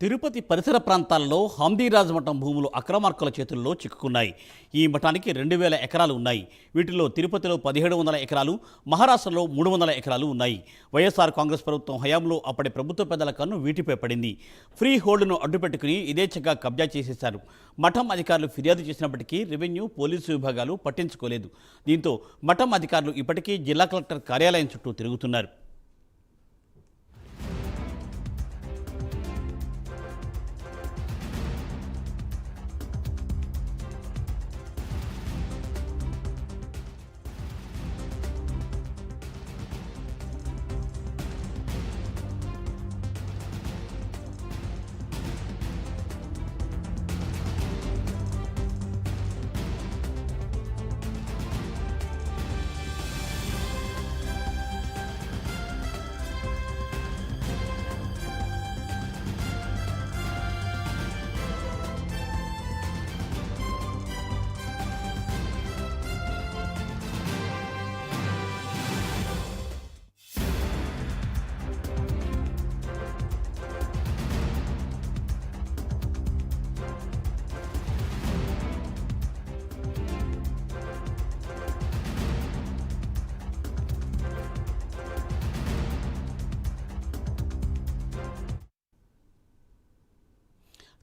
తిరుపతి పరిసర ప్రాంతాల్లో హందీరాజ్ మఠం భూములు అక్రమార్కుల చేతుల్లో చిక్కుకున్నాయి. ఈ మఠానికి రెండు వేల ఎకరాలు ఉన్నాయి. వీటిలో తిరుపతిలో పదిహేడు వందల ఎకరాలు మహారాష్ట్రలో మూడు వందల ఎకరాలు ఉన్నాయి. వైఎస్ఆర్ కాంగ్రెస్ ప్రభుత్వం హయాంలో అప్పటి ప్రభుత్వ పెద్దల కన్ను వీటిపై పడింది. ఫ్రీ హోల్డ్ను అడ్డుపెట్టుకుని ఇదేచ్ఛగా కబ్జా చేసేశారు. మఠం అధికారులు ఫిర్యాదు చేసినప్పటికీ రెవెన్యూ పోలీసు విభాగాలు పట్టించుకోలేదు. దీంతో మఠం అధికారులు ఇప్పటికీ జిల్లా కలెక్టర్ కార్యాలయం చుట్టూ తిరుగుతున్నారు.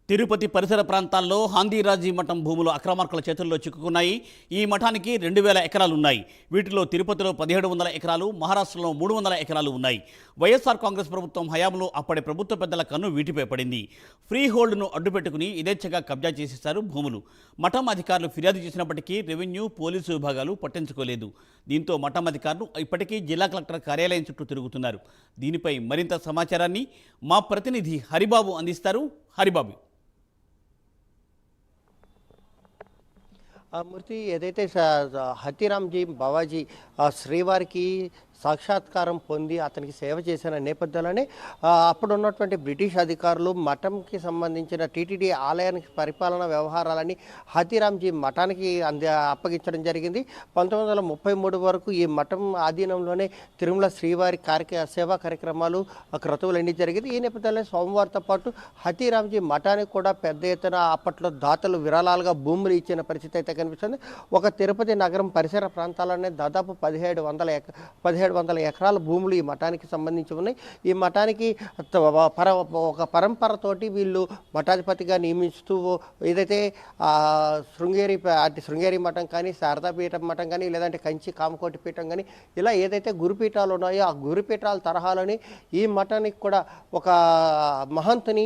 తిరుపతి పరిసర ప్రాంతాల్లో హాందీరాజీ మఠం భూములు అక్రమార్కుల చేతుల్లో చిక్కుకున్నాయి. ఈ మఠానికి రెండు వేల ఎకరాలు ఉన్నాయి వీటిలో తిరుపతిలో పదిహేడు వందల ఎకరాలు మహారాష్ట్రలో మూడు వందల ఎకరాలు ఉన్నాయి. వైఎస్ఆర్ కాంగ్రెస్ ప్రభుత్వం హయాంలో అప్పటి ప్రభుత్వ పెద్దల కన్ను వీటిపై పడింది. ఫ్రీ హోల్డ్ను అడ్డుపెట్టుకుని యథేచ్ఛగా కబ్జా చేసేశారు భూములు. మఠం అధికారులు ఫిర్యాదు చేసినప్పటికీ రెవెన్యూ పోలీసు విభాగాలు పట్టించుకోలేదు. దీంతో మఠం అధికారులు ఇప్పటికీ జిల్లా కలెక్టర్ కార్యాలయం చుట్టూ తిరుగుతున్నారు. దీనిపై మరింత సమాచారాన్ని మా ప్రతినిధి హరిబాబు అందిస్తారు. హరిబాబు. మూర్తి ఏదైతే హతీరామ్జీ బావాజీ శ్రీవారికి సాక్షాత్కారం పొంది అతనికి సేవ చేసిన నేపథ్యంలోనే అప్పుడు ఉన్నటువంటి బ్రిటిష్ అధికారులు మఠంకి సంబంధించిన టీటీడీ ఆలయానికి పరిపాలన వ్యవహారాలని హతీరామ్జీ మఠానికి అంది అప్పగించడం జరిగింది. పంతొమ్మిది వందల ముప్పై మూడు వరకు ఈ మఠం ఆధీనంలోనే తిరుమల శ్రీవారి కార్య సేవా కార్యక్రమాలు ఆ, క్రతువులన్నీ జరిగింది. ఈ నేపథ్యంలో సోమవారితో పాటు హతీరామ్జీ మఠానికి కూడా పెద్ద ఎత్తున అప్పట్లో దాతలు విరాళాలుగా భూములు ఇచ్చిన పరిస్థితి అయితే కనిపిస్తుంది. ఒక తిరుపతి నగరం పరిసర ప్రాంతాల్లోనే దాదాపు పదిహేడు వందల పదిహేడు పదిహేడు వందల ఎకరాల భూములు ఈ మఠానికి సంబంధించి ఉన్నాయి. ఈ మఠానికి పర ఒక పరంపరతోటి వీళ్ళు మఠాధిపతిగా నియమిస్తూ ఏదైతే శృంగేరి అటు శృంగేరి మఠం కానీ శారదాపీఠం మఠం కానీ లేదంటే కంచి కామకోటి పీఠం కానీ ఇలా ఏదైతే గురుపీఠాలు ఉన్నాయో ఆ గురుపీఠాల తరహాలోని ఈ మఠానికి కూడా ఒక మహంతుని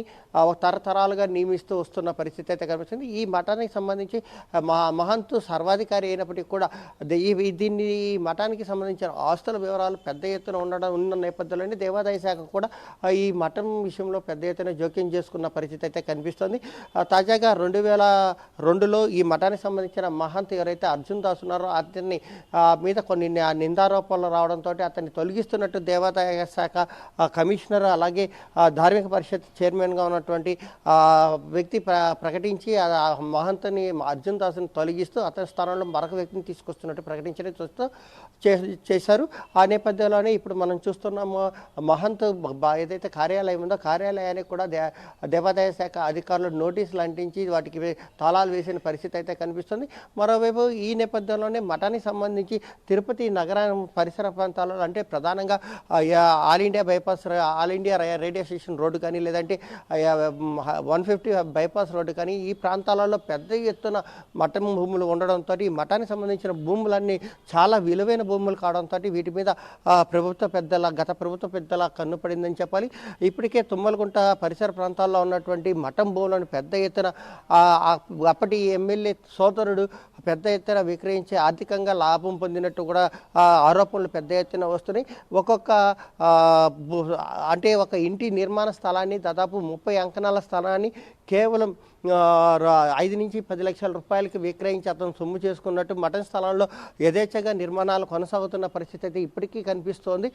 తరతరాలుగా నియమిస్తూ వస్తున్న పరిస్థితి అయితే కనిపిస్తుంది. ఈ మఠానికి సంబంధించి మా మహంతు సర్వాధికారి అయినప్పటికీ కూడా ఈ దీన్ని ఈ మఠానికి సంబంధించిన ఆస్తుల వివరాలు పెద్ద ఎత్తున ఉండడం ఉన్న నేపథ్యంలోనే దేవాదాయ శాఖ కూడా ఈ మఠం విషయంలో పెద్ద ఎత్తున జోక్యం చేసుకున్న పరిస్థితి అయితే కనిపిస్తుంది. తాజాగా రెండు వేల రెండులో ఈ మఠానికి సంబంధించిన మహంత్ ఎవరైతే అర్జున్ దాస్ ఉన్నారో అతన్ని మీద కొన్ని నిందారోపణలు రావడంతో అతన్ని తొలగిస్తున్నట్టు దేవాదాయ శాఖ కమిషనర్ అలాగే ధార్మిక పరిషత్ చైర్మన్గా ఉన్నటువంటి వ్యక్తి ప్ర ప్రకటించి ఆ మహంత్ని అర్జున్ దాస్ని తొలగిస్తూ అతని స్థానంలో మరొక వ్యక్తిని తీసుకొస్తున్నట్టు ప్రకటించడం చూస్తూ చే- చేశారు. ఆ నేపథ్యంలోనే ఇప్పుడు మనం చూస్తున్నాము మహంత్ ఏదైతే కార్యాలయం ఉందో కార్యాలయానికి కూడా దే దేవాదాయ శాఖ అధికారులు నోటీసులు అంటించి వాటికి తాళాలు వేసిన పరిస్థితి అయితే కనిపిస్తుంది. మరోవైపు ఈ నేపథ్యంలోనే మఠానికి సంబంధించి తిరుపతి నగరం పరిసర ప్రాంతాలలో అంటే ప్రధానంగా all India bypass all India radio station road కానీ లేదంటే వన్ ఫిఫ్టీ బైపాస్ రోడ్డు కానీ ఈ ప్రాంతాలలో పెద్ద ఎత్తున మఠం భూములు ఉండడంతో ఈ మఠానికి సంబంధించిన భూములన్నీ చాలా విలువైన భూములు కావడంతో వీటి మీద మీద ప్రభుత్వ పెద్దల గత ప్రభుత్వ పెద్దల కన్ను పడిందని చెప్పాలి. ఇప్పటికే తుమ్మలగుంట పరిసర ప్రాంతాల్లో ఉన్నటువంటి మఠం భూములను పెద్ద ఎత్తున అప్పటి ఎమ్మెల్యే సోదరుడు పెద్ద ఎత్తున విక్రయించి ఆర్థికంగా లాభం పొందినట్టు కూడా ఆరోపణలు పెద్ద ఎత్తున వస్తున్నాయి. ఒక్కొక్క అంటే ఒక ఇంటి నిర్మాణ స్థలాన్ని దాదాపు ముప్పై అంకణాల స్థలాన్ని కేవలం ఐదు నుంచి పది లక్షల రూపాయలకి విక్రయించి అతను సొమ్ము చేసుకున్నట్టు మటన్ స్థలంలో యథేచ్ఛగా నిర్మాణాలు కొనసాగుతున్న పరిస్థితి అయితే ఇప్పటికీ కనిపిస్తోంది.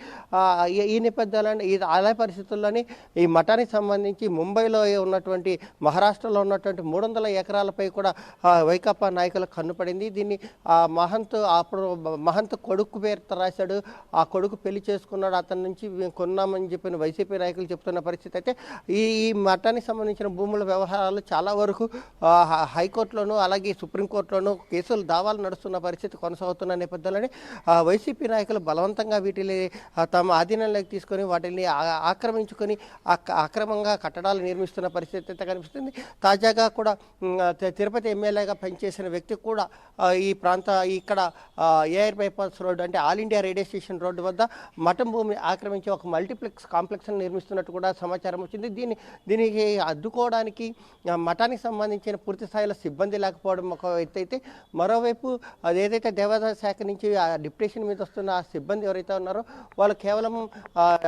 ఈ- ఈ నేపథ్యంలోనే ఈ అలా పరిస్థితుల్లోనే ఈ మఠానికి సంబంధించి ముంబైలో ఉన్నటువంటి మహారాష్ట్రలో ఉన్నటువంటి మూడు వందల ఎకరాలపై కూడా వైకాపా నాయకుల కన్ను పడింది. దీన్ని ఆ మహంత్ అప్పుడు మహంత్ కొడుకు పేరుతో రాశాడు. ఆ కొడుకు పెళ్ళి చేసుకున్నాడు. అతని నుంచి మేము కొన్నామని చెప్పిన వైసీపీ నాయకులు చెప్తున్న పరిస్థితి అయితే ఈ ఈ మఠానికి సంబంధించిన భూముల వ్యవహారాలు చాలా వరకు హైకోర్టులోనూ హైకోర్టులోను అలాగే సుప్రీంకోర్టులోను కేసులు దావాలు నడుస్తున్న పరిస్థితి కొనసాగుతున్న నేపథ్యంలోనే ఆ, వైసీపీ నాయకులు బలవంతంగా వీటిని తమ ఆధీనంలోకి తీసుకొని వాటిని ఆక్రమించుకొని అక్రమంగా కట్టడాలు నిర్మిస్తున్న పరిస్థితి అయితే కనిపిస్తుంది. తాజాగా కూడా తిరుపతి ఎమ్మెల్యేగా పనిచేసిన వ్యక్తి కూడా కూడా ఈ ప్రాంత ఇక్కడ ఏఆర్ బైపాస్ రోడ్ అంటే all India radio station road వద్ద మఠం భూమిని ఆక్రమించి ఒక మల్టీప్లెక్స్ కాంప్లెక్స్ నిర్మిస్తున్నట్టు కూడా సమాచారం వచ్చింది. దీన్ని దీనికి అడ్డుకోవడానికి మఠానికి సంబంధించిన పూర్తి స్థాయిలో సిబ్బంది లేకపోవడం ఒక ఎత్తైతే అయితే మరోవైపు ఏదైతే దేవాదాయ శాఖ నుంచి ఆ డిప్యూటేషన్ మీద వస్తున్న ఆ సిబ్బంది ఎవరైతే ఉన్నారో వాళ్ళు కేవలం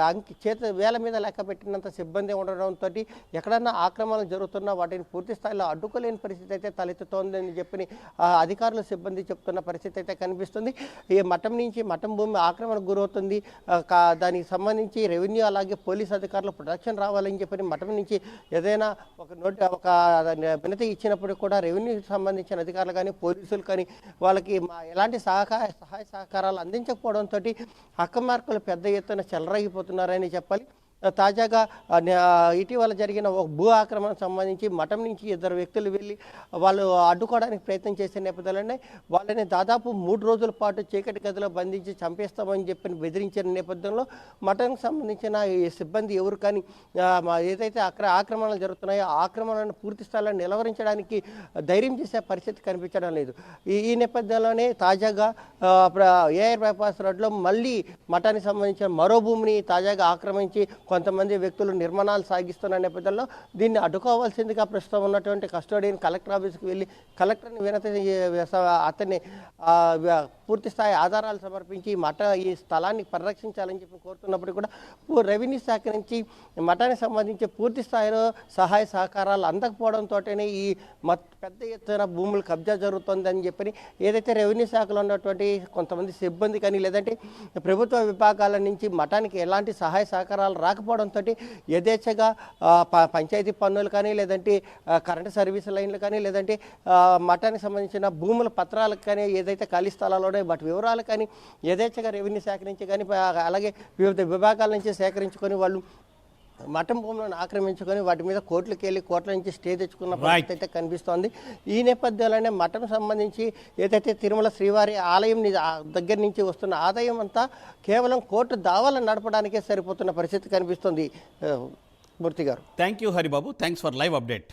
అంకి చేత వేల మీద లెక్క పెట్టినంత సిబ్బంది ఉండడంతో ఎక్కడన్నా ఆక్రమణలు జరుగుతున్నా వాటిని పూర్తి స్థాయిలో అడ్డుకోలేని పరిస్థితి అయితే తలెత్తుతోందని చెప్పి అధికారుల సిబ్బంది చెప్తున్న పరిస్థితి అయితే కనిపిస్తుంది. ఈ మఠం నుంచి మఠం భూమి ఆక్రమణకు గురవుతుంది. కా- దానికి సంబంధించి రెవెన్యూ అలాగే పోలీస్ అధికారులు ప్రొటెక్షన్ రావాలని చెప్పి మఠం నుంచి ఏదైనా ఒక నోటి ఒక వినతి ఇచ్చినప్పుడు కూడా రెవెన్యూకి సంబంధించిన అధికారులు కానీ పోలీసులు కానీ వాళ్ళకి మా ఎలాంటి సహకార సహాయ సహకారాలు అందించకపోవడంతో అక్కమార్కులు పెద్ద ఎత్తున చెలరగిపోతున్నారని చెప్పాలి. తాజాగా ఇటీవల జరిగిన ఒక భూ ఆక్రమణకు సంబంధించి మఠం నుంచి ఇద్దరు వ్యక్తులు వెళ్ళి వాళ్ళు అడ్డుకోవడానికి ప్రయత్నం చేసే నేపథ్యంలోనే వాళ్ళని దాదాపు మూడు రోజుల పాటు చీకటి గదిలో బంధించి చంపేస్తామని చెప్పి బెదిరించిన నేపథ్యంలో మఠానికి సంబంధించిన సిబ్బంది ఎవరు కానీ ఏదైతే అక్ర ఆక్రమణలు జరుగుతున్నాయో ఆక్రమణను పూర్తి స్థాయిలో నిలవరించడానికి ధైర్యం చేసే పరిస్థితి కనిపించడం లేదు. ఈ నేపథ్యంలోనే తాజాగా ఏఆర్ బైపాస్ రోడ్లో మళ్ళీ మఠానికి సంబంధించిన మరో భూమిని తాజాగా ఆక్రమించి కొంతమంది వ్యక్తులు నిర్మాణాలు సాగిస్తున్న నేపథ్యంలో దీన్ని అడ్డుకోవాల్సిందిగా ప్రస్తుతం ఉన్నటువంటి కస్టోడియన్ కలెక్టర్ ఆఫీస్కి వెళ్ళి కలెక్టర్ని వినతి అతన్ని పూర్తి స్థాయి ఆధారాలు సమర్పించి మఠ ఈ స్థలాన్ని పరిరక్షించాలని చెప్పి కోరుతున్నప్పుడు కూడా రెవెన్యూ శాఖ నుంచి మఠానికి సంబంధించి పూర్తి స్థాయిలో సహాయ సహకారాలు అందకపోవడంతోనే ఈ మత్ పెద్ద ఎత్తున భూములు కబ్జా జరుగుతుందని చెప్పి ఏదైతే రెవెన్యూ శాఖలో ఉన్నటువంటి కొంతమంది సిబ్బంది కానీ లేదంటే ప్రభుత్వ విభాగాల నుంచి మఠానికి ఎలాంటి సహాయ సహకారాలు లేకపోవడంతో యథేచ్ఛగా ప- పంచాయతీ పన్నులు కానీ లేదంటే కరెంటు సర్వీస్ లైన్లు కానీ లేదంటే మఠానికి సంబంధించిన భూముల పత్రాలకు కానీ ఏదైతే ఖాళీ స్థలాలు ఉన్నాయో వాటి వివరాలు కానీ యథేచ్ఛగా రెవెన్యూ సేకరించి కానీ అలాగే వివిధ విభాగాల నుంచి సేకరించుకొని వాళ్ళు మఠం భూములను ఆక్రమించుకొని వాటి మీద కోర్టులకు వెళ్ళి కోర్టుల నుంచి స్టే తెచ్చుకున్న పరిస్థితి అయితే కనిపిస్తోంది. ఈ నేపథ్యంలోనే మఠం సంబంధింంచి ఏదైతే తిరుమల శ్రీవారి ఆలయం దగ్గర నుంచి వస్తున్న ఆదాయం అంతా కేవలం కోర్టు దావాలను నడపడానికే సరిపోతున్న పరిస్థితి కనిపిస్తుంది. మూర్తి గారు. Thank you Haribabu thanks for live update